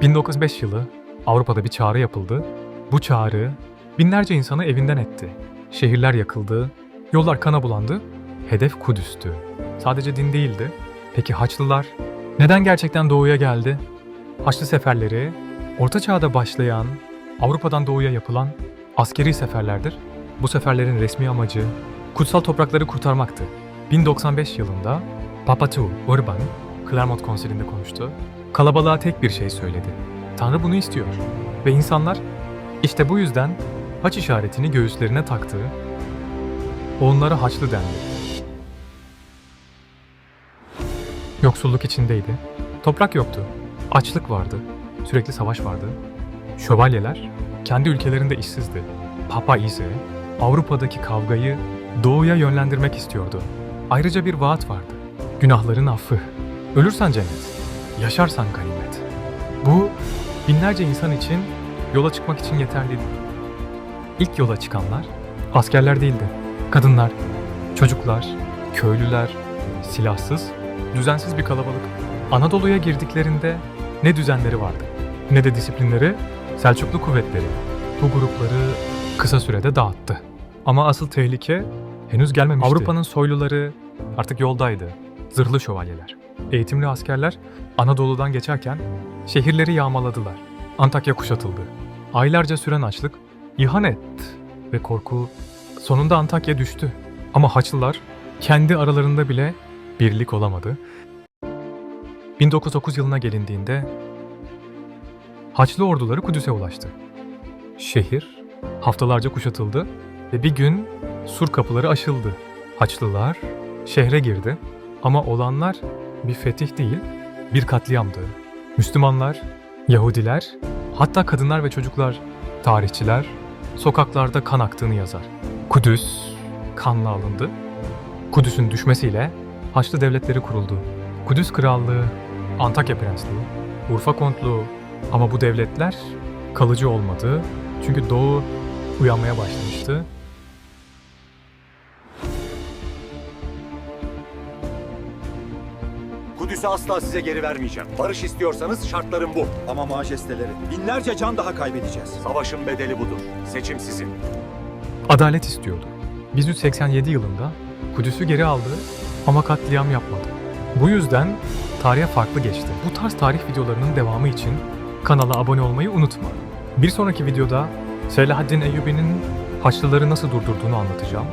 1905 yılı Avrupa'da bir çağrı yapıldı. Bu çağrı binlerce insanı evinden etti. Şehirler yakıldı, yollar kana bulandı. Hedef Kudüs'tü. Sadece din değildi. Peki Haçlılar neden gerçekten doğuya geldi? Haçlı seferleri Orta Çağ'da başlayan, Avrupa'dan doğuya yapılan askeri seferlerdir. Bu seferlerin resmi amacı kutsal toprakları kurtarmaktı. 1095 yılında Papa II Urban Clermont Konsili'nde konuştu. Kalabalığa tek bir şey söyledi. Tanrı bunu istiyor. Ve insanlar işte bu yüzden haç işaretini göğüslerine taktı. Onlara haçlı dendi. Yoksulluk içindeydi. Toprak yoktu. Açlık vardı. Sürekli savaş vardı. Şövalyeler kendi ülkelerinde işsizdi. Papa ise Avrupa'daki kavgayı doğuya yönlendirmek istiyordu. Ayrıca bir vaat vardı. Günahların affı. Ölürsen cennet, yaşarsan ganimet. Bu binlerce insan için yola çıkmak için yeterliydi. İlk yola çıkanlar askerler değildi. Kadınlar, çocuklar, köylüler, silahsız, düzensiz bir kalabalık. Anadolu'ya girdiklerinde ne düzenleri vardı ne de disiplinleri Selçuklu kuvvetleri. Bu grupları kısa sürede dağıttı. Ama asıl tehlike henüz gelmemişti. Avrupa'nın soyluları artık yoldaydı. Zırhlı şövalyeler. Eğitimli askerler Anadolu'dan geçerken şehirleri yağmaladılar. Antakya kuşatıldı. Aylarca süren açlık, ihanet ve korku sonunda Antakya düştü. Ama Haçlılar kendi aralarında bile birlik olamadı. 1909 yılına gelindiğinde Haçlı orduları Kudüs'e ulaştı. Şehir haftalarca kuşatıldı ve bir gün sur kapıları aşıldı. Haçlılar şehre girdi ama olanlar bir fetih değil, bir katliamdı. Müslümanlar, Yahudiler, hatta kadınlar ve çocuklar, tarihçiler sokaklarda kan aktığını yazar. Kudüs kanla alındı. Kudüs'ün düşmesiyle Haçlı devletleri kuruldu. Kudüs Krallığı, Antakya Prensliği, Urfa Kontluğu ama bu devletler kalıcı olmadı. Çünkü Doğu uyanmaya başlamıştı. Kudüs'ü asla size geri vermeyeceğim. Barış istiyorsanız şartlarım bu. Ama majesteleri binlerce can daha kaybedeceğiz. Savaşın bedeli budur. Seçim sizin. Adalet istiyordu. 1187 yılında Kudüs'ü geri aldı ama katliam yapmadı. Bu yüzden tarihe farklı geçti. Bu tarz tarih videolarının devamı için kanala abone olmayı unutma. Bir sonraki videoda Selahaddin Eyyubi'nin Haçlıları nasıl durdurduğunu anlatacağım.